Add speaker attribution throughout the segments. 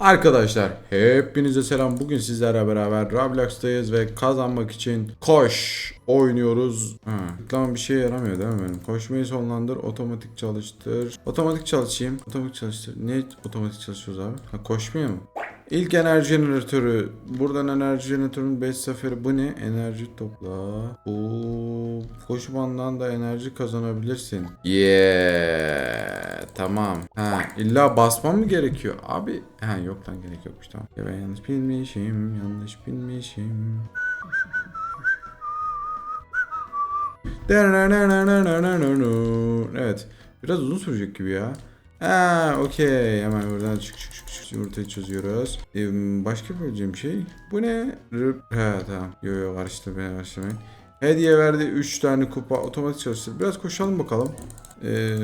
Speaker 1: Arkadaşlar hepinize selam. Bugün sizlerle beraber Roblox'tayız ve kazanmak için koş oynuyoruz. Ha, tıklama bir şey yaramıyor değil mi benim? Koşmayı sonlandır, otomatik çalıştır. Otomatik çalışayım. Otomatik çalıştır. Niye otomatik çalışıyoruz abi? Ha, koşmuyor mu? İlk enerji jeneratörü. Buradan enerji jeneratörünün 5 seferi. Bu ne? Enerji topla. Oo, koşu bandından da enerji kazanabilirsin. Yeah. Tamam. Ha, illa basmam mı gerekiyor? Abi. Ha yok lan gerek yokmuş tamam. Ya ben yanlış bilmişim. Yanlış bilmişim. Evet. Biraz uzun sürecek gibi ya. Ha, okey. Hemen buradan çık çık çık çık. Yumurtayı çözüyoruz. Ee, başka söyleyeceğim şey. Bu ne? Rıp. He tamam. Yo yo karıştı beni karıştırmayın. Hediye verdi 3 tane kupa otomatik çalıştır. Biraz koşalım bakalım. Ee,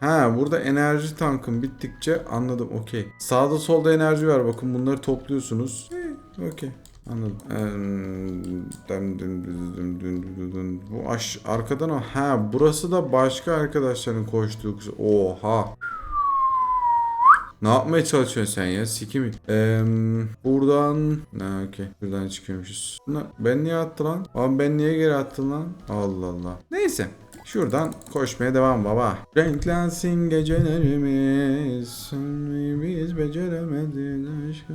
Speaker 1: ha burada enerji tankım bittikçe anladım okey. Sağda solda enerji var bakın bunları topluyorsunuz. Ee, okey. Anladım. Bu aş arkadan o. Ha burası da başka arkadaşların koştuğu. Oha. Ne yapmaya çalışıyorsun sen ya? Sikimi. Ee, buradan... Ha okey. Buradan çıkıyormuşuz. Ben niye attı lan? Abi ben niye geri attım lan? Allah Allah. Neyse. Şuradan koşmaya devam baba. Renklensin gecelerimiz. Biz beceremedik aşkı.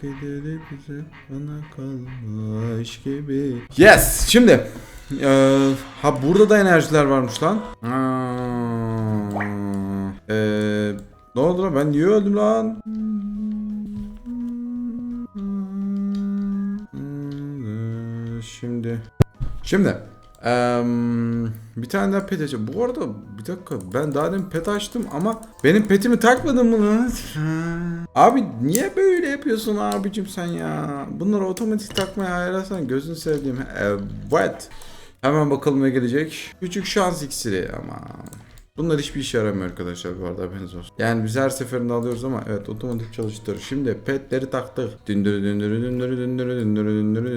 Speaker 1: Kederi bize bana kalmış gibi. Yes! Şimdi. Ee, ha burada da enerjiler varmış lan. Ee, ne oldu lan? Ben niye öldüm lan? Şimdi. Şimdi. Eee, bir tane daha pet açacağım. Bu arada bir dakika ben daha demin pet açtım ama benim petimi takmadın mı lan? Abi niye böyle yapıyorsun abicim sen ya? Bunları otomatik takmaya ayarlasan gözünü sevdiğim. Evet. Hemen bakalım ne gelecek. Küçük şans iksiri ama. Bunlar hiçbir işe yaramıyor arkadaşlar bu arada haberiniz olsun. Yani biz her seferinde alıyoruz ama evet otomatik çalıştır. Şimdi petleri taktık. Dündürü dündürü dündürü dündürü dündürü dündürü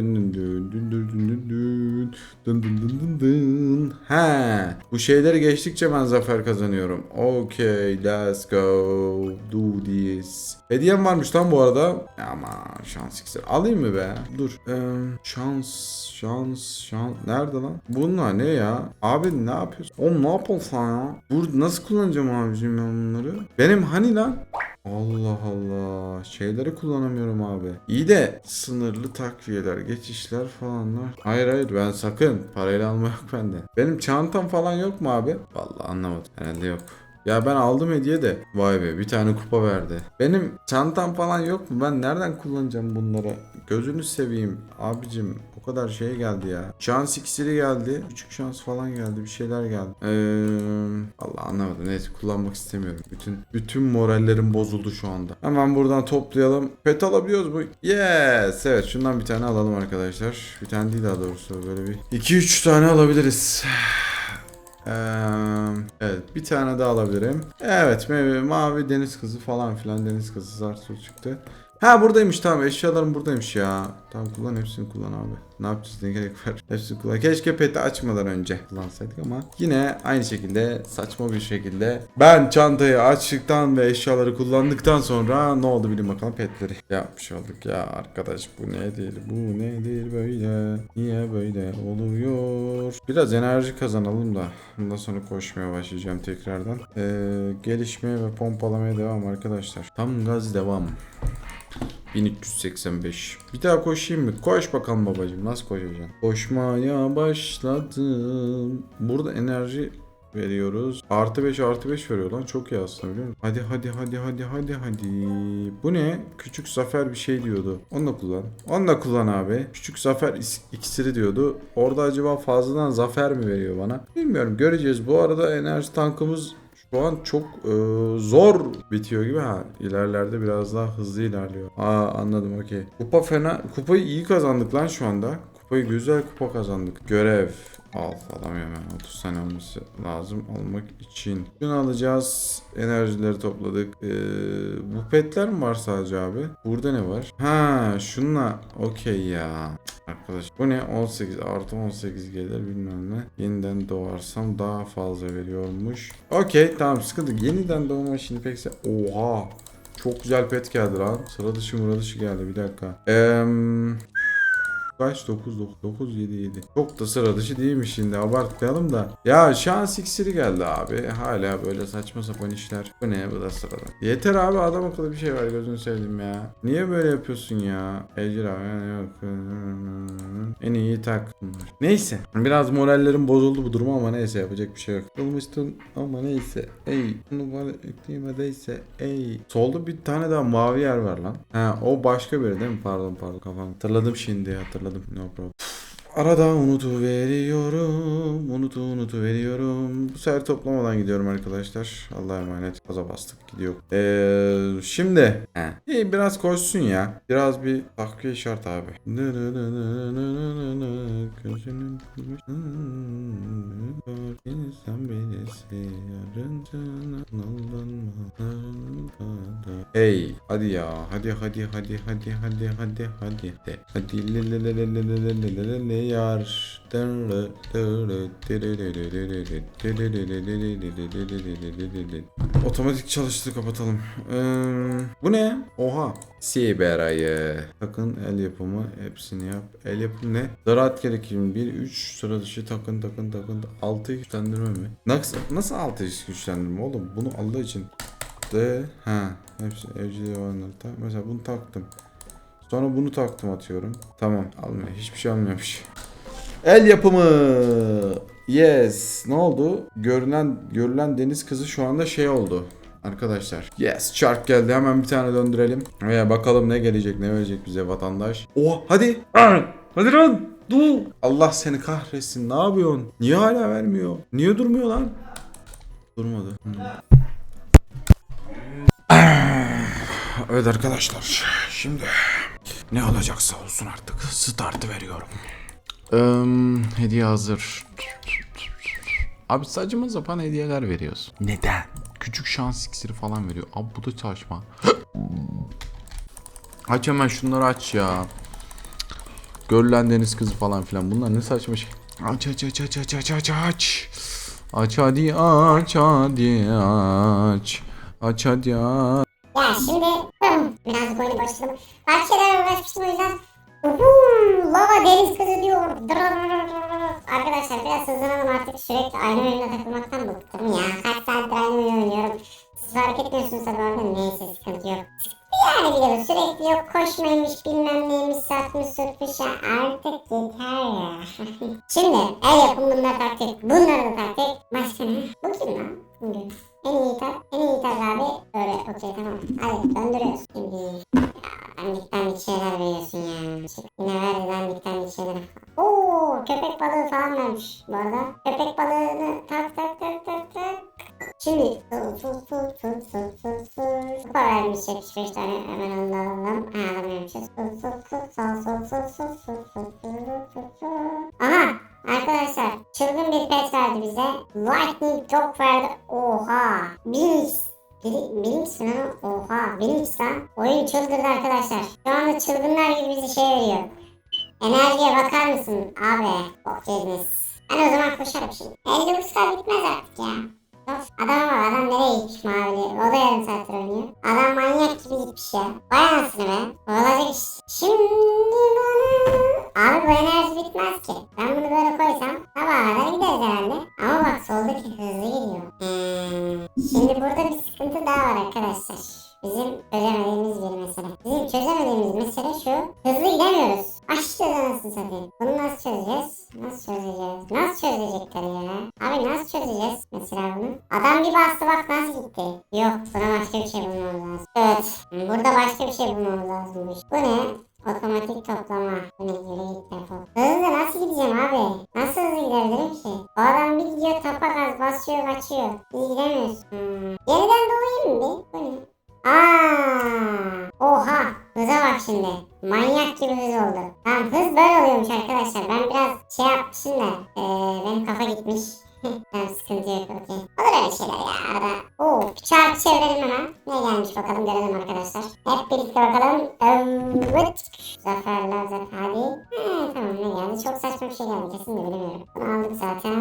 Speaker 1: dın dın dın dın dın. He. Bu şeyleri geçtikçe ben zafer kazanıyorum. Okay, let's go. Do this. Hediyem varmış lan bu arada. Ama şans iksiri. Alayım mı be? Dur. Ee, şans, şans, şans. Nerede lan? Bunlar ne ya? Abi ne yapıyorsun? Oğlum ne yapıyorsun ya? Burada nasıl kullanacağım abicim ben bunları? Benim hani lan? Allah Allah. Şeyleri kullanamıyorum abi. İyi de sınırlı takviyeler, geçişler falanlar. Hayır hayır ben sakın parayla alma yok bende. Benim çantam falan yok mu abi? Vallahi anlamadım. Herhalde yok. Ya ben aldım hediye de. Vay be bir tane kupa verdi. Benim çantam falan yok mu? Ben nereden kullanacağım bunları? Gözünü seveyim abicim. O kadar şey geldi ya. Şans iksiri geldi. Küçük şans falan geldi. Bir şeyler geldi. Ee, Allah anlamadım. Neyse kullanmak istemiyorum. Bütün bütün morallerim bozuldu şu anda. Hemen buradan toplayalım. Pet alabiliyoruz mu? Yes. Evet şundan bir tane alalım arkadaşlar. Bir tane değil daha doğrusu. Böyle bir 2-3 tane alabiliriz. Ee, evet bir tane daha alabilirim. Evet mavi, deniz kızı falan filan deniz kızı zar çıktı. Ha buradaymış tamam eşyalarım buradaymış ya. Tamam kullan hepsini kullan abi. Ne yapacağız ne gerek var. Hepsini kullan. Keşke peti açmadan önce kullansaydık ama yine aynı şekilde saçma bir şekilde ben çantayı açtıktan ve eşyaları kullandıktan sonra ne oldu bilin bakalım petleri yapmış olduk ya arkadaş bu nedir bu nedir böyle niye böyle oluyor biraz enerji kazanalım da bundan sonra koşmaya başlayacağım tekrardan ee, gelişmeye ve pompalamaya devam arkadaşlar tam gaz devam 1385. Bir daha koşayım mı? Koş bakalım babacığım. Nasıl koşacaksın? Koşmaya başladım. Burada enerji veriyoruz. Artı 5 artı 5 veriyor lan. Çok iyi aslında biliyor musun? Hadi hadi hadi hadi hadi hadi. Bu ne? Küçük zafer bir şey diyordu. Onu da kullan. Onu da kullan abi. Küçük zafer iksiri diyordu. Orada acaba fazladan zafer mi veriyor bana? Bilmiyorum. Göreceğiz. Bu arada enerji tankımız şu an çok e, zor bitiyor gibi ha. İlerlerde biraz daha hızlı ilerliyor. Aa anladım okey. Kupa fena. Kupayı iyi kazandık lan şu anda. Kupayı güzel kupa kazandık. Görev. Al alamıyorum ben. 30 tane olması lazım almak için. Şunu alacağız. Enerjileri topladık. Ee, bu petler mi var sadece abi? Burada ne var? Ha şunla okey ya. Arkadaş bu ne? 18 artı 18 gelir bilmem ne. Yeniden doğarsam daha fazla veriyormuş. Okey tamam sıkıntı. Yeniden doğma şimdi pek se Oha. Çok güzel pet geldi lan. Sıra dışı mura dışı geldi bir dakika. Eee Kaç? 9, 9, 9, 7, 7. Çok da sıra dışı değilmiş şimdi abartmayalım da. Ya şans iksiri geldi abi. Hala böyle saçma sapan işler. Bu ne bu da sıradan. Yeter abi adam akıllı bir şey var gözünü sevdim ya. Niye böyle yapıyorsun ya? Ecir abi yok. En iyi tak. Neyse. Biraz morallerim bozuldu bu duruma ama neyse yapacak bir şey yok. Kırılmıştın ama neyse. Ey. Bunu bana ekleyemedeyse. Ey. Solda bir tane daha mavi yer var lan. Ha o başka biri değil mi? Pardon pardon kafam. Hatırladım şimdi hatırladım No problem. Arada unutu veriyorum, unutu unutu veriyorum. Bu sefer toplamadan gidiyorum arkadaşlar. Allah'a emanet. Kaza bastık gidiyor. Ee, şimdi He. Ee, biraz koşsun ya. Biraz bir takviye şart abi. Gözünün insan birisi yarıncının Hey hadi ya hadi hadi hadi hadi hadi hadi hadi hadi hadi hadi yar. Otomatik çalıştı kapatalım. Ee, bu ne? Oha. Sibera'yı. Takın el yapımı hepsini yap. El yapımı ne? Zaraat gerekiyor. 1 3 sıra dışı takın takın takın. 6 güçlendirme mi? Nasıl nasıl 6 güçlendirme oğlum? Bunu Allah için. De ha. Hepsi evcil hayvanlar. Mesela bunu taktım. Sonra bunu taktım atıyorum. Tamam almıyor. Hiçbir şey almıyormuş. El yapımı. Yes. Ne oldu? Görünen görülen deniz kızı şu anda şey oldu. Arkadaşlar. Yes. Çark geldi. Hemen bir tane döndürelim. Veya bakalım ne gelecek ne verecek bize vatandaş. Oh hadi. hadi lan. Dur. Allah seni kahretsin. Ne yapıyorsun? Niye hala vermiyor? Niye durmuyor lan? Durmadı. Hmm. Evet arkadaşlar. Şimdi ne olacaksa olsun artık. Startı veriyorum. Um, hediye hazır. Abi saçma sapan hediyeler veriyorsun. Neden? Küçük şans iksiri falan veriyor. Abi bu da saçma. aç hemen şunları aç ya. Görülen deniz kızı falan filan. Bunlar ne saçma şey. Aç aç aç aç aç aç aç aç. Aç hadi aç hadi aç. Aç hadi aç.
Speaker 2: Şimdi biraz koyunu başladım. Farklı şeylerle uğraşmıştım o yüzden. Uhuu, lava deniz kızı diyor. Arkadaşlar biraz hızlanalım artık sürekli aynı oyunda takılmaktan bıktım ya. Kaç saattir aynı oyunu oynuyorum. Siz fark etmiyorsunuz tabii orada neyse sıkıntı yok. Yani biliyoruz sürekli yok koşmaymış bilmem neymiş satmış sürtmüş ya artık yeter ya. Şimdi el yapım bunlar taktik. Bunlar da taktik. Başka ne? Bu kim lan? Bugün. En iyi tak, en iyi tak abi. Öyle okey tamam. Hadi döndürüyoruz. Şimdi. Dandik şeyler veriyorsun ya. Yine ver dandik dandik şeyler. Oo köpek balığı falan vermiş bu arada. Köpek balığını tak tak tak tak tak. Şimdi sul sul sul sul sul sul sul. Kupa vermiş 75 tane hemen Mi lan? Oha. Lan. Oyun çıldırdı arkadaşlar. Şu anda çılgınlar gibi bizi şey veriyor. Enerjiye bakar mısın abi? Bok yediniz. Ben o zaman koşarım şimdi. 59 bitmez artık ya. Of, adam var adam nereye gitmiş mavili o da yarım saattir oynuyor adam manyak gibi gitmiş ya vay anasını be olacak iş şimdi bana abi bu enerji bitmez ki ben bunu böyle koysam sabaha kadar gideriz herhalde ama bak soldaki hızlı gidiyor hmm. şimdi burada bir sıkıntı daha var arkadaşlar bizim çözemediğimiz bir mesele bizim çözemediğimiz mesele şu hızlı gidemiyoruz Açacağız anasını satayım. Bunu nasıl çözeceğiz? Nasıl çözeceğiz? Nasıl çözecekler ya? Abi nasıl çözeceğiz mesela bunu? Adam bir bastı bak nasıl gitti? Yok buna başka bir şey bulmamız lazım. Evet. Burada başka bir şey bulmamız lazımmış. Bu ne? Otomatik toplama. Bu defol. Hızlı nasıl gideceğim abi? Nasıl hızlı gidebilirim ki? O adam bir gidiyor tapa gaz basıyor kaçıyor. İyi gidemiyorsun. Hmm. Yeniden dolayayım mı bir? Bu ne? Aa, oha hıza bak şimdi. Manyak gibi hız oldu. Tamam hız böyle oluyormuş arkadaşlar. Ben biraz şey yapmışım da. E, bitmiş. Tamam sıkıntı yok okey. Olur öyle şeyler ya arada. Oo çarpı çevirelim hemen. Ne gelmiş bakalım görelim arkadaşlar. Hep birlikte bakalım. Evet. Zaferler zafer hadi. He, tamam ne geldi? Çok saçma bir şey geldi kesin de bilmiyorum. Bunu aldık zaten.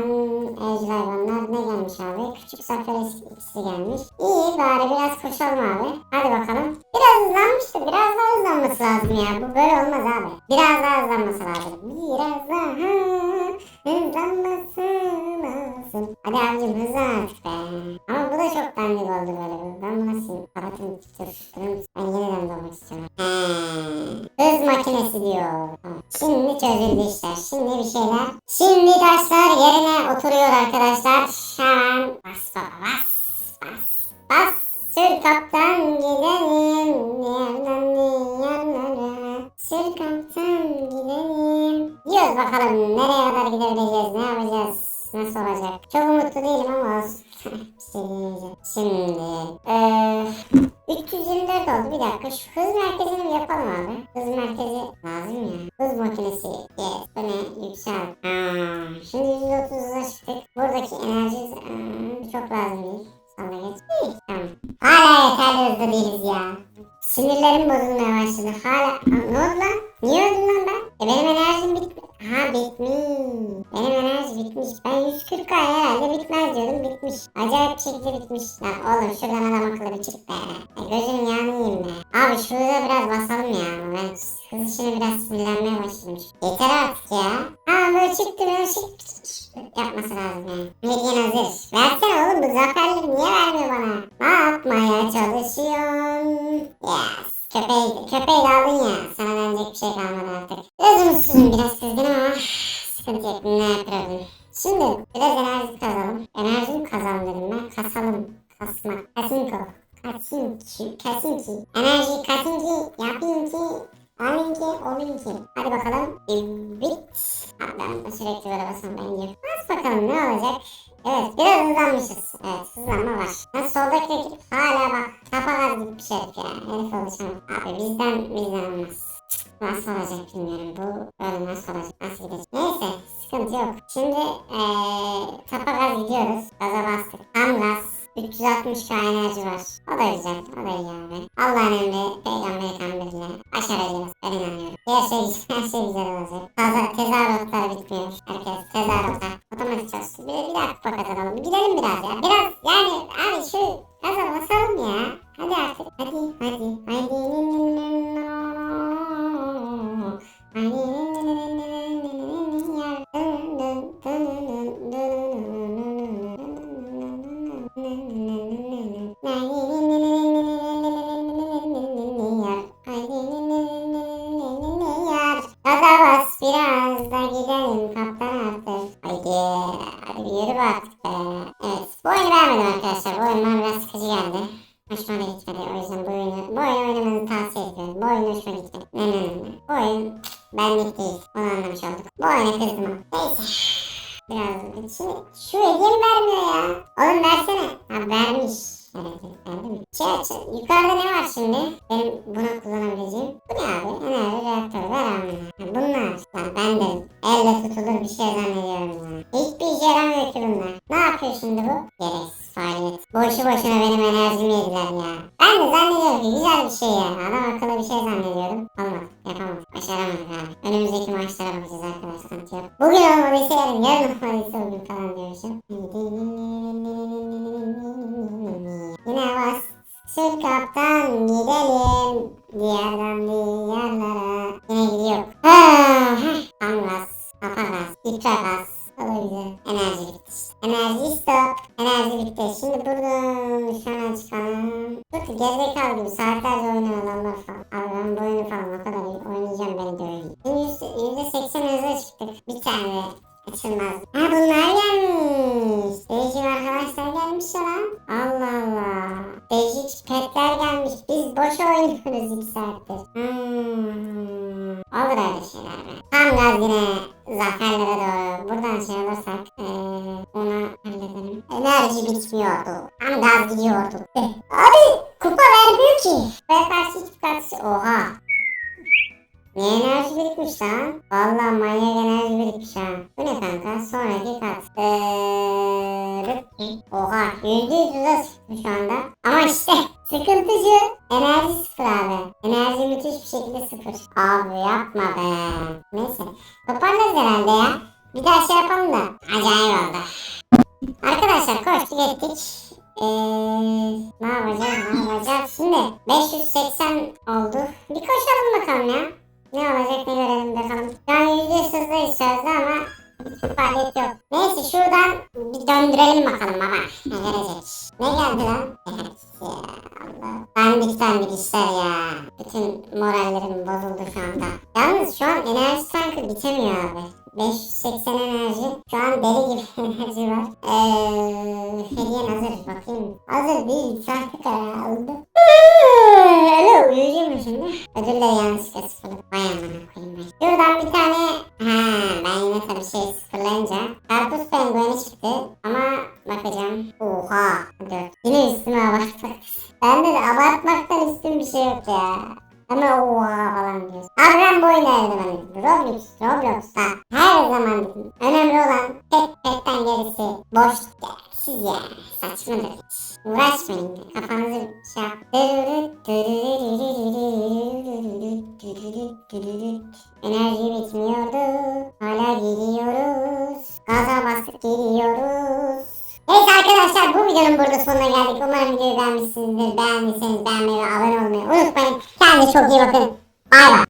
Speaker 2: Evcil hayvanlar ne gelmiş abi? Küçük zafer ikisi gelmiş. İyi bari biraz koşalım abi. Hadi bakalım. Biraz hızlanmıştı. Biraz daha hızlanması lazım ya. Bu böyle olmaz abi. Biraz daha hızlanması lazım. Biraz daha hızlanması lazım. Hadi abicim hızlan artık be. Ama bu da çok dandik oldu böyle. Ben bu nasıl aparatını tutuştururum. Ben yeniden doğmak istiyorum. He. Hız makinesi diyor. Şimdi çözüldü işler. Şimdi bir şeyler. Şimdi taşlar yerine oturuyor arkadaşlar. Hemen bas baba bas. Bas. Bas. Sür kaptan gidelim. Yerden diyarlara. Sür kaptan gidelim. Diyoruz bakalım nereye kadar gidebileceğiz. Ne yapacağız? Nasıl olacak? Çok umutlu değilim ama olsun. şey. Şimdi. Eee 324 oldu. Bir dakika şu hız merkezini bir yapalım abi. Hız merkezi lazım ya. Hız makinesi. Yes. Bu ne? Yüksel. Şimdi 130'a çıktık. Buradaki enerji çok lazım değil. Sana geç. Tamam. Hala yeterli hızlı değiliz ya. Sinirlerim bozulmaya başladı. Hala... Ne oldu lan? Niye öldüm lan ben? E benim enerjim bitmiş. Ha bitmiş. Benim enerji bitmiş. Ben 140 ay herhalde bitmez diyordum. Bitmiş. Bir şekilde bitmiş. Lan oğlum şuradan adam akıllı bir çık be. E, gözüm yanayım be. Abi şurada biraz basalım ya. Ben hız işine biraz sinirlenmeye başladım. Yeter artık ya. Ha böyle çıktı böyle çıktı. Yapması lazım yani. Hediyen hazır. Versene oğlum bu zaferleri niye vermiyor bana? Ne yapmaya çalışıyorsun? Yes. Köpeği, köpeği de aldın ya. Sana denecek bir şey kalmadı artık. Umutsuzum biraz kızgınım ama sıkıntı yok. Ne yapalım? Şimdi biraz enerji kazalım. Enerji kazalım dedim ben. Kasalım. Kasmak. Kasinko. Kasinki. Kasinki. Enerji kasinki. Yapayım ki. Alayım ki. Olayım ki. Hadi bakalım. Evet. Ben sürekli böyle basam bence. Bas bakalım ne olacak? Evet biraz hızlanmışız. Evet hızlanma var. Ben soldaki rakip hala bak kapagaz gibi bir şey ya. Herif oluşamam. Abi bizden bizden olmaz. Nasıl olacak bilmiyorum. Bu böyle nasıl olacak? Nasıl gidecek? Neyse sıkıntı yok. Şimdi eee tapagaz gidiyoruz. Gaza bastık. Tam gaz. 360 k var. O da güzel. O da iyi abi. Allah'ın emri peygamberi kandırıyla başaracağız. Ben inanıyorum. Her şey, her şey güzel olacak. Taza, tezahüratlar bitmiyor. Herkes tezahüratlar. Otomatik çalıştı. Bir, bir daha kupa kazanalım. Gidelim biraz ya. Biraz yani abi şu gaza basalım ya. Hadi artık. Hadi hadi. Hadi. Gaza Mi? Şey yukarıda ne var şimdi? Benim Sür kaptan gidelim. Diyardan diyarlara. Yine gidiyor. Ha, ha. Tam gaz. Kafa gaz. İpra gaz. O da güzel. Enerji bitti. Enerji stop. Enerji bitti. Şimdi buradan şuna çıkalım. Dur gerizekalı gibi saatlerce oyun oynananlar falan. Abi ben bu oyunu falan o kadar oynayacağım beni öyle. Şimdi yüzde seksen hızla çıktık. Bir tane açılmaz. Ha bunlar gelmiş. Değişik arkadaşlar gelmiş ya lan. Allah Allah. Değişik petler gelmiş. Biz boş oynuyoruz iki saattir. Hmm. Olur öyle şeyler be. Tam gaz yine zaferlere doğru. Buradan şey alırsak ee, ona halledelim. Enerji bitmiyordu. Tam gaz gidiyordu. Eh, Abi kupa vermiyor ki. Ve karşı hiçbir karşı. Oha. Ne enerji birikmiş lan? Valla manyak enerji birikmiş ha. Bu ne kanka? Sonraki kat. Eee... Oha yüzde yüz uza çıktı şu anda. Ama işte sıkıntıcı. Enerji sıfır abi. Enerji müthiş bir şekilde sıfır. Abi yapma be. Neyse. Toparlarız herhalde ya. Bir daha şey yapalım da. Acayip oldu. Arkadaşlar koştuk ettik. Ee, ne yapacağız ne yapacağız? Şimdi 580 oldu. Bir koşalım bakalım ya. Ne olacak ne görelim bakalım. Şu an yüzde hızdayız sözde ama faaliyet yok. Neyse şuradan bir döndürelim bakalım baba. Ne gelecek? Ne geldi lan? Allah. Dandik dandik işler ya. Bütün morallerim bozuldu şu anda. Yalnız şu an enerji tankı bitemiyor abi. 580 enerji. Şu an deli gibi enerji var. Eee hediyen hazır bakayım. Hazır değil. Sahte karar aldı. Öyle uyuyacağım şimdi. Ödülleri yanlışlıkla sıfırladım. Vay amına koyayım ben. Şuradan bir tane... Ha ben yine tabii şey sıfırlayınca. Karpuz pengueni çıktı. Ama bakacağım. Oha. Dur. Yine üstüme abartmak. Bende de abartmaktan üstün bir şey yok ya. Ama oha falan diyorsun. Abi bu oyunu evde Roblox, Roblox'ta her zaman. Önemli olan pet petten gerisi boşluk gereksiz ya. Saçmadır hiç. Uğraşmayın. Kafanızı şey yap. Enerji bitmiyordu. Hala gidiyoruz. Gaza bastık gidiyoruz. Evet arkadaşlar bu videonun burada sonuna geldik. Umarım videoyu beğenmişsinizdir. Beğendiyseniz beğenmeyi ve abone olmayı unutmayın. Kendinize çok iyi bakın. Bay bay.